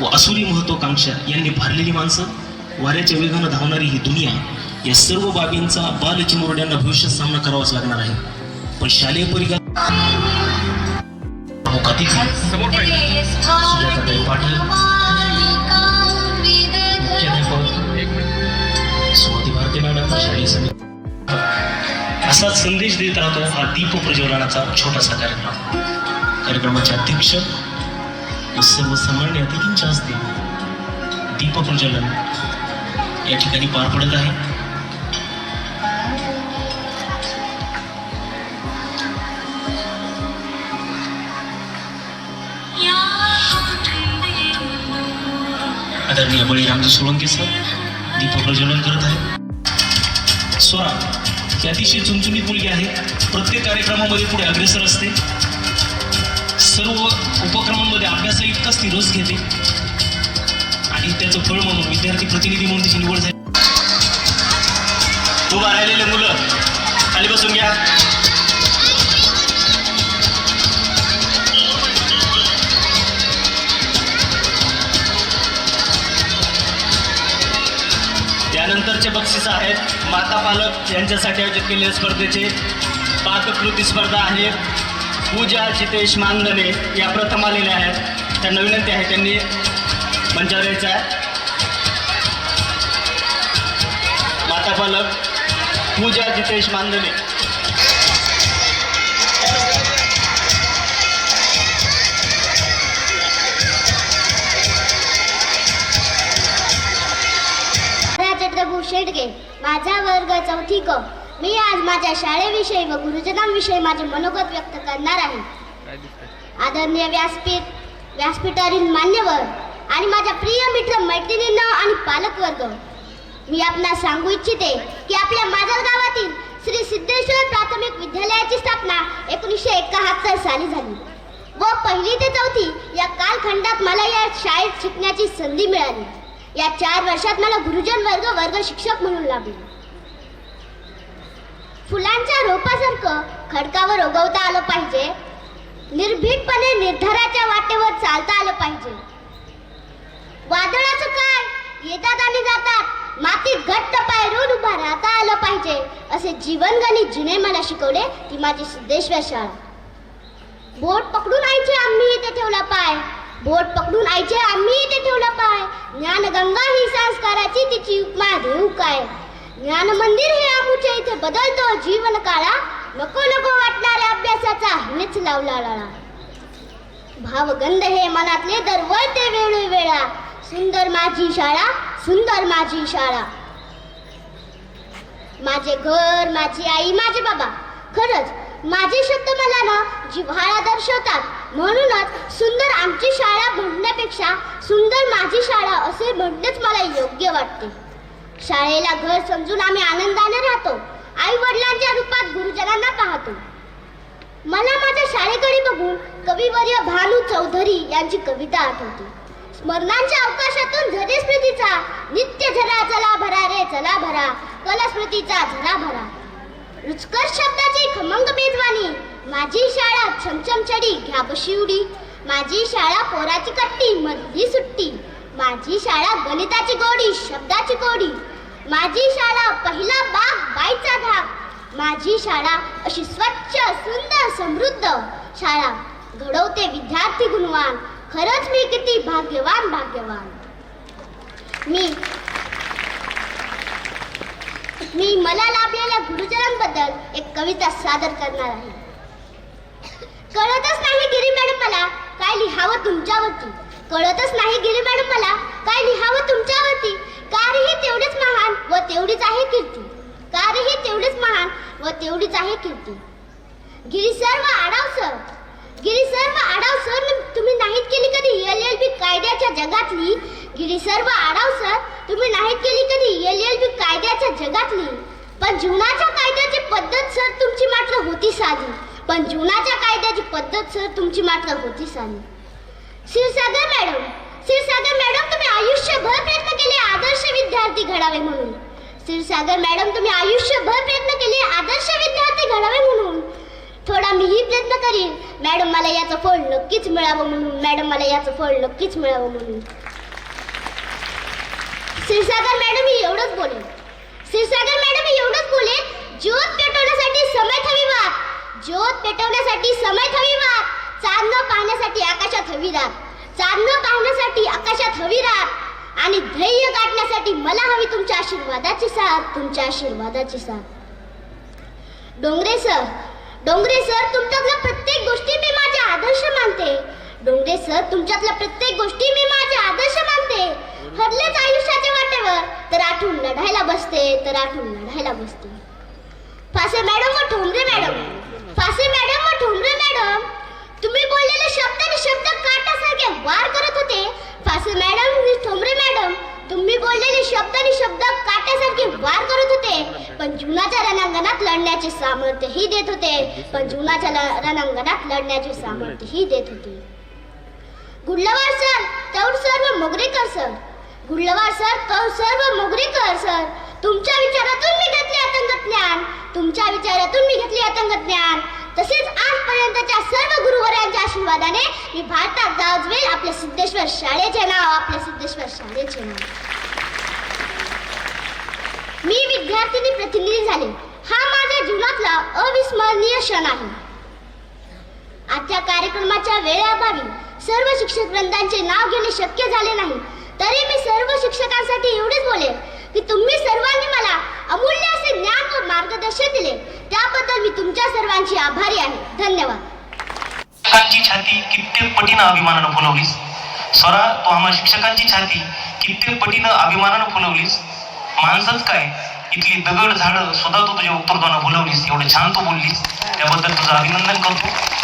व असुरी महत्वाकांक्षा यांनी भरलेली माणसं वाऱ्याच्या वेगानं धावणारी ही दुनिया या सर्व बाबींचा बालचिमुरड्यांना भविष्यात सामना करावाच लागणार आहे. पण शालेय परिघात स्वाती भारती मॅडम शालेय समिती. असाच संदेश देत राहतो हा दीप प्रज्वलनाचा छोटासा कार्यक्रम. कार्यक्रमाचे अध्यक्ष सर्वसामान्य अतिथींच्या हस्ते दीप प्रज्वलन या ठिकाणी पार पडत आहे. आदरणीय बळीरामजी सोळंके सर दीप प्रज्वलन करत आहे स्वरा ही अतिशय चुनचुनी मुलगी आहे. प्रत्येक कार्यक्रमामध्ये पुढे अग्रेसर असते. सर्व उपक्रमांमध्ये अभ्यासही इतकाच ती रस घेते. आणि त्याचं फळ म्हणून विद्यार्थी प्रतिनिधी म्हणून तिची निवड झाली. उभा राहिलेले मुलं खाली बसून घ्या. त्यानंतरचे बक्षीस आहेत. माता पालक यांच्यासाठी आयोजित केलेल्या स्पर्धेचे पाककृती स्पर्धा आहे पूजा जितेश मानधने या प्रथम आलेल्या आहेत. त्यांना विनंती आहे त्यांनी मंचावर यायचं आहे. माता पालक पूजा जितेश मानधने. चंद्रभू शेडगे माझा वर्ग चौथी क. मी आज माझ्या शाळेविषयी व गुरुजनांविषयी माझे मनोगत व्यक्त करणार आहे. आदरणीय व्यासपीठ व्यासपीठावरील मान्यवर आणि माझ्या प्रिय मित्र मैत्रिणींना आणि पालकवर्ग मी आपणास सांगू इच्छिते की आपल्या माझल गावातील श्री सिद्धेश्वर प्राथमिक विद्यालयाची स्थापना एकोणीसशे एकाहत्तर साली झाली व पहिली ते चौथी या कालखंडात मला या शाळेत शिकण्याची संधी मिळाली. या चार वर्षात मला गुरुजन वर्ग वर्ग शिक्षक म्हणून लाभले. फुलांच्या रोपासारखं खडकावर उगवता आलं पाहिजे. निर्भीडपणे निर्धाराच्या वाटेवर चालता आलं पाहिजे. वादळाचं काय? येतात आणि जातात. मातीत घट्ट पाय उभा राहता आलं पाहिजे. असे जीवनगणित जिने मला शिकवले ती माझी सिद्धेश्वर शाळा. बोट पकडून आईचे आम्ही इथे ठेवला पाय. बोट पकडून आईचे आम्ही इथे ठेवला पाय. ज्ञानगंगा ही संस्काराची तिची उपमा देऊ काय ज्ञान मंदिर हे आमूच्या इथे बदलतो जीवन काळा. नको नको वाटणाऱ्या अभ्यासाचा मीच लावला लाळा भावगंध हे मनातले दरवळते वेळोवेळा. सुंदर माझी शाळा सुंदर माझी शाळा. माझे घर माझी आई माझे बाबा. खरंच माझे शब्द मला ना जिव्हाळा दर्शवतात. म्हणूनच सुंदर आमची शाळा म्हणण्यापेक्षा सुंदर माझी शाळा असे म्हणणेच मला योग्य वाटते. शाळेला घर समजून आम्ही आनंदाने राहतो. आई वडिलांच्या रूपात गुरुजनांना पाहतो. मला माझ्या शाळेकडे बघून कविवर्य भानू चौधरी यांची कविता आठवते. स्मरणांच्या अवकाशातून झरे स्मृतीचा नित्य झरा चला भरा रे चला भरा. कला स्मृतीचा झरा भरा. रुचकर शब्दाची खमंग मेजवानी. माझी शाळा छमछम चढी घ्या बशी उडी माझी शाळा पोराची कट्टी मधली सुट्टी. माझी शाळा गणिताची गोडी शब्दाची कोडी माझी शाळा पहिला बाग बाईचा धाक माझी शाळा अशी स्वच्छ सुंदर समृद्ध शाळा. घडवते विद्यार्थी गुणवान. खरंच मी किती भाग्यवान भाग्यवान. मी मी मला लाभलेल्या गुरुजनांबद्दल एक कविता सादर करणार आहे. कळतच नाही गिरी मॅडम मला काय लिहावं तुमच्यावरती. कळतच नाही गिरी मॅडम मला. काय लिहावं तुमच्यावरती? कार्यही तेवढीच महान व तेवढीच आहे कीर्ती. कार्यही तेवढीच महान व तेवढीच आहे कीर्ती. गिरी सर व आडाव सर गिरी सर व आडाव सर तुम्ही नाहीत केली कधी? एल एल बी कायद्याच्या जगातली. गिरी सर व आडाव सर तुम्ही नाहीत केली कधी? एल एल बी कायद्याच्या जगातली. पण जीवनाच्या कायद्याची पद्धत सर तुमची मात्र होती साधी. पण जीवनाच्या कायद्याची पद्धत सर तुमची मात्र होती साधी. क्षीरसागर मॅडम. क्षीरसागर मॅडम तुम्ही आयुष्यभर प्रयत्न केले आदर्श विद्यार्थी घडावे म्हणून. क्षीरसागर मॅडम तुम्ही आयुष्यभर प्रयत्न केले आदर्श विद्यार्थी घडावे म्हणून. थोडा मीही प्रयत्न करीन. मॅडम मला याचं फळ नक्कीच मिळावं म्हणून. मॅडम मला याचं फळ नक्कीच मिळावं म्हणून. क्षीरसागर मॅडम मी एवढंच बोलेन. क्षीरसागर मॅडम मी एवढंच बोलेन. ज्योत पेटवण्यासाठी समय थवी वाद ज्योत पेटवण्यासाठी समय थवी वाद हवी रात चांदणं पाहण्यासाठी आकाशात हवी रात आणि ध्येय गाठण्यासाठी मला हवी तुमच्या आशीर्वादाची साथ तुमच्या आशीर्वादाची साथ. डोंगरे सर डोंगरे सर तुमच्यातल्या प्रत्येक गोष्टी मी माझे आदर्श मानते. डोंगरे सर तुमच्यातल्या प्रत्येक गोष्टी मी माझे आदर्श मानते. हरलेच आयुष्याच्या वाटेवर तर आठवून लढायला बसते तर आठवून लढायला बसते. फासे मॅडम व ठोंबरे मॅडम फासे मॅडम व ठोंबरे मॅडम तुम्ही बोललेले शब्द आणि शब्द काटासारखे वार करत होते फासे मॅडम आणि ठोंबरे मॅडम तुम्ही बोललेले शब्द आणि शब्द काट्यासारखे वार करत होते पण जीवनाच्या रणांगणात लढण्याचे सामर्थ्यही देत होते. पण जीवनाच्या रणांगणात लढण्याचे सामर्थ्यही देत होते. गुडलवार सर तौर सर व Mogarekar sir. Gudalwar sir Taur sir व मोगरेकर सर. तुमच्या विचारातून मी घेतले अतंग ज्ञान. तुमच्या विचारातून मी घेतले अतंग ज्ञान. तसेच आजपर्यंतच्या सर्व गुरुवरांच्या आशीर्वादाने मी भारतात गाजवेल आपल्या सिद्धेश्वर शाळेचे नाव आपल्या सिद्धेश्वर शाळेचे नाव. मी विद्यार्थिनी प्रतिनिधी झाले. माझ्या जीवनातला अविस्मरणीय क्षण आहे. आजच्या कार्यक्रमाच्या वेळेअभावी सर्व शिक्षक वृंदांचे नाव घेणे शक्य झाले नाही. तरी मी सर्व शिक्षकांसाठी एवढेच बोलेन की तुम्ही सर्वांनी मला अमूल्य असे ज्ञान व मार्गदर्शन दिले. त्याबद्दल मी तुमच्या सर्वांची आभारी आहे. धन्यवाद. शिक्षकांची छाती कित्येक पटीनं अभिमानानं फुलवलीस. स्वरा तू आम्हा शिक्षकांची छाती कित्येक पटीनं अभिमानानं फुलवलीस. माणसंच काय? इथली दगड झाडं सुद्धा तू तुझ्या उत्तरदानं बोलवलीस एवढं छान तू बोललीस. त्याबद्दल तुझं अभिनंदन करतो.